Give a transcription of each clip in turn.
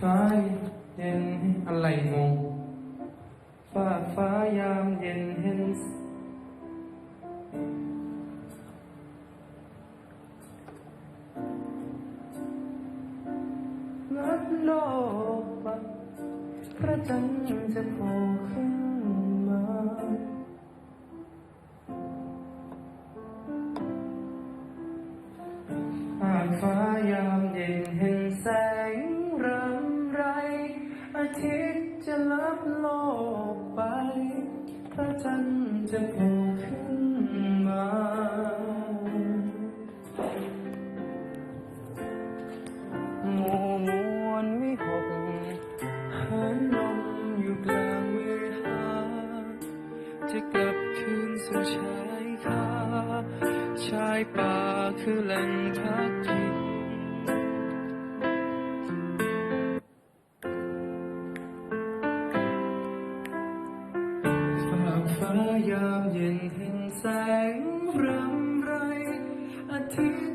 ฟ้าเย็นอะไรงงฟ้าฟ้ายามเย็นเห็นรักโลกปพระจันทร์จะโผล่ขึ้น คือแหล่งพักพิงฝากฟ้ายามเย็นเห็นแสงรำไรอาทิตย์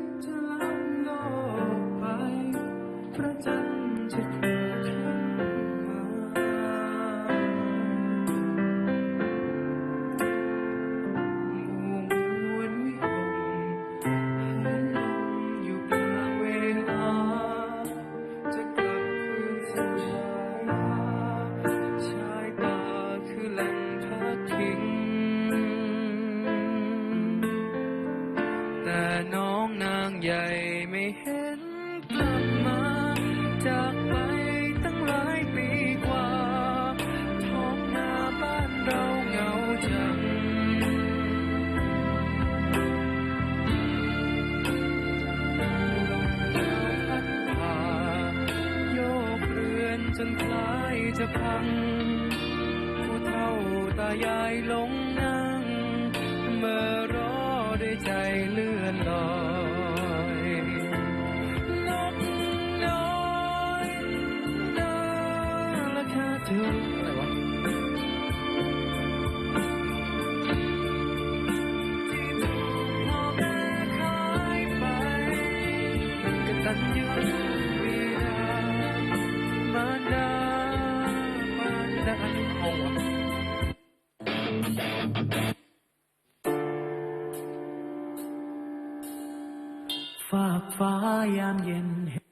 ฝากฟ้ายามเย็นเห็น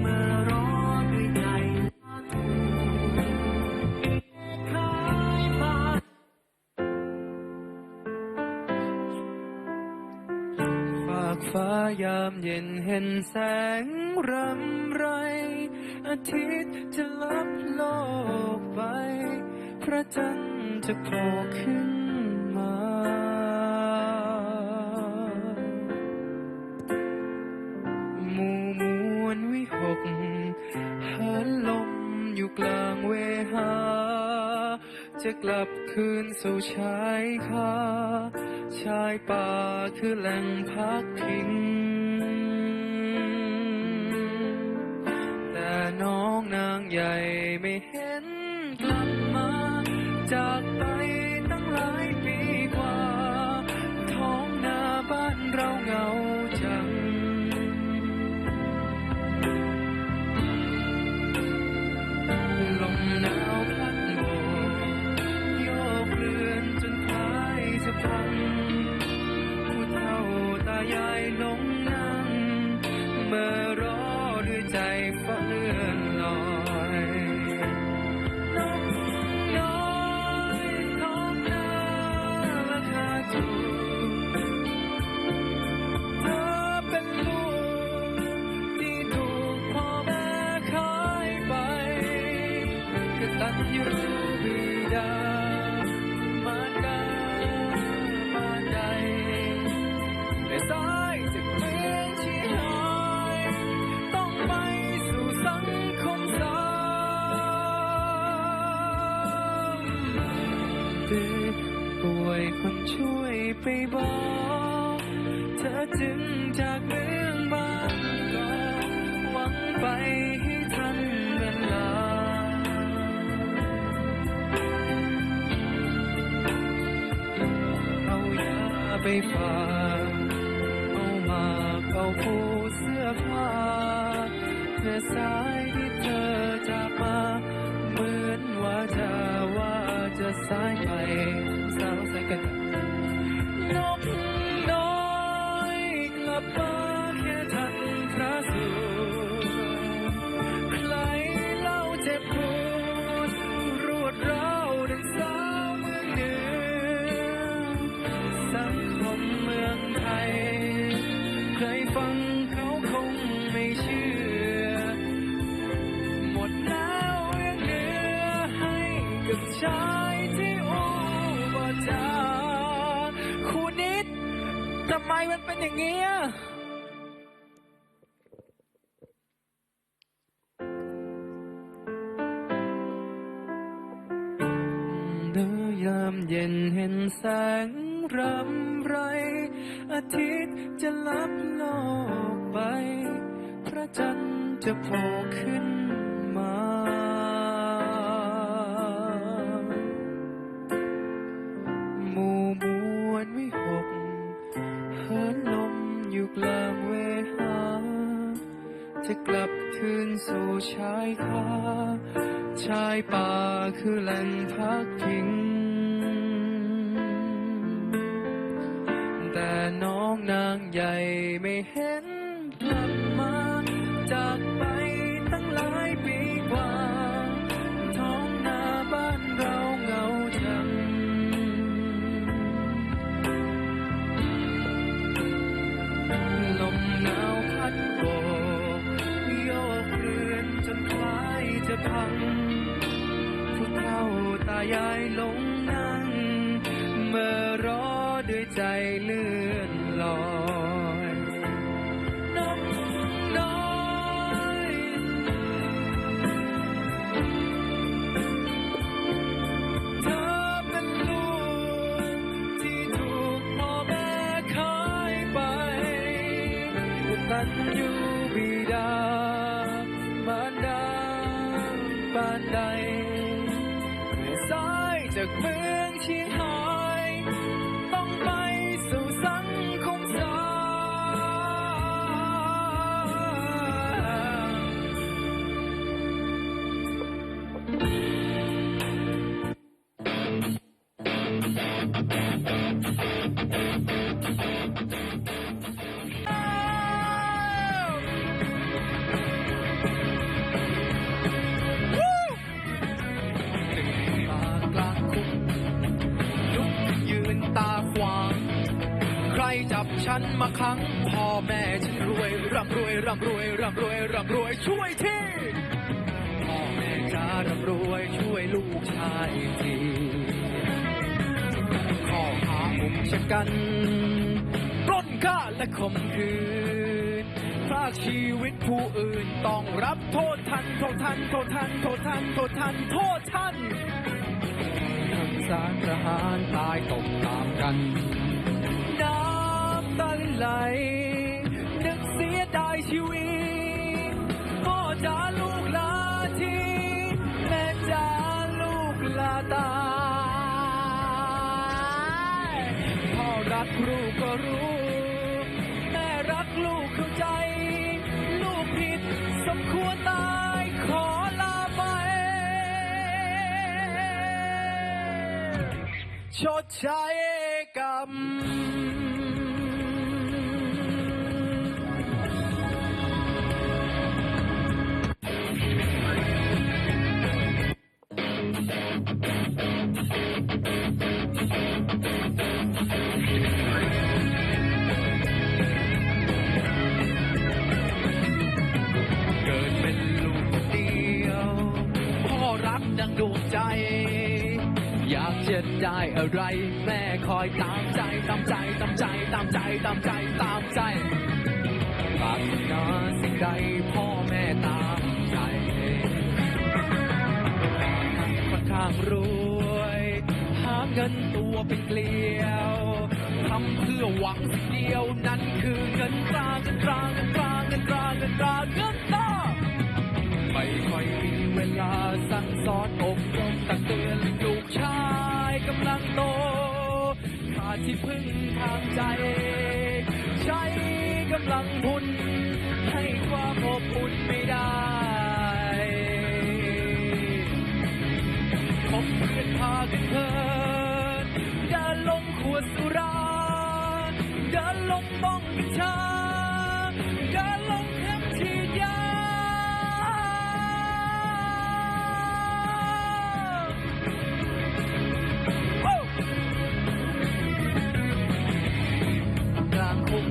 เมารอด้วยใจถูกคล้ายฟ้าฝากฟ้ายามเย็นเห็นแสงรำไร อาทิตย์จะลับโลกไป พระจันทร์จะโผล่ขึ้น จะกลับคืนสู่ชายคาชายป่าคือแหล่งพักพิง แต่น้องนางใหญ่ไม่เห็นกลับมาจากไป บอก เธอจึงจากเมืองบางกอกหวังไปให้ทันเวลา เอายาไปฝากเอามาเอาผู้เสื้อผ้าแม่สายที่เธอจากมาเหมือนว่าจะว่าจะสายไปสาวใส่กัน นกน้อยกลับมาแค่ทันพระสูใครเล่าเจ็บปวดรวดร้าวดังสาวเมืองเหนือสังคมเมืองไทย ใครฟังเขาคงไม่เชื่อ หมดแล้วยังเหลือให้กับชา มมันเป็นอย่างนี้ดินยามเย็นเห็นแสงรำไร อาทิตย์จะลับโลกไป พระจันทร์จะโผล่ขึ้น จะกลับคืนสู่ชายคาชายป่าคือแหล่งพักพิง แต่น้องนางใหญ่ไม่เห็นกลับมาจากายจา ฉันมาขังพ่อแม่ฉันรวยร่ำรวยร่ำรวยร่ำรวยร่ำรวยช่วยทีพ่อแม่จะร่ำรวยช่วยลูกชายทีข้อหาอุกชะกันปล้นฆ่าและข่มขืนพรากชีวิตผู้อื่นต้องรับโทษทันโทษทันโทษทันโทษทันโทษทันโทษทันทำสารทหารตายตกตามกัน ไหลนึกเสียดายชีวิตพ่อจ๋าลูกลาทีแม่จ๋าลูกลาตายพ่อรักลูกก็รู้ แม่รักลูกเข้าใจ ลูกผิดสมควรตายขอลาไป ชดใช้กรรม เกิดเป็นลูกเดียวพ่อรักดังดวงใจ อยากจะได้อะไร แม่คอยตามใจตามใจตามใจตามใจตามใจตามใจปรารถนาสิ่งใดพ่อแม่ตาม ข้างรวย หาเงินตัวเป็นเกลียวทำเพื่อหวังสิ่งเดียวนั่นคือเงินตราเงินตราเงินตราเงินตราเงินตราเงินตราไม่ค่อยมีเวลาสั่งสอนอบรมตักเตือนลูกชายกำลังโตขาดที่พึ่งทางใจ ใช้กกำลังพุนให้ความอบอุ่นไม่ได้ เพื่อนพากันเพลินเดินลงขวดสุราเดินลงบ้องกัญชาเดินลงเข็มฉีดยากลางคุก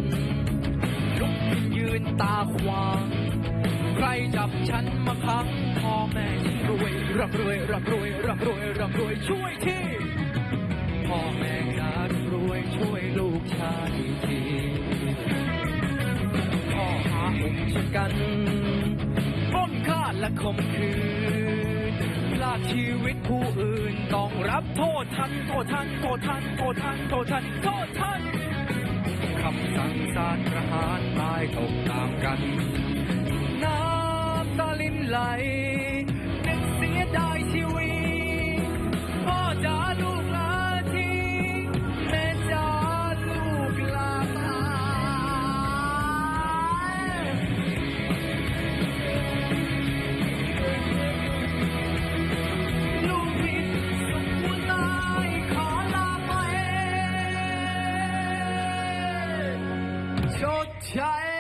ลุกขึ้นยืนตาขวางใครจับฉันมาขังพ่อแม่รวยร่ำรวยร่ำรวยำรวยร่ำรวยช่วยทีพ่อแม่ฉันรวยช่วยลูกชายทีพ่อหาองค์ชกันป้นฆ่าและข่มขืนลากชีวิตผู้อื่นต้องรับโทษทันโทษทันโทษทันโทษทันโทษทันโทษทันคำสั่งสารประหารตายตกตามกัน น้ำตาลินไหล Shaykh.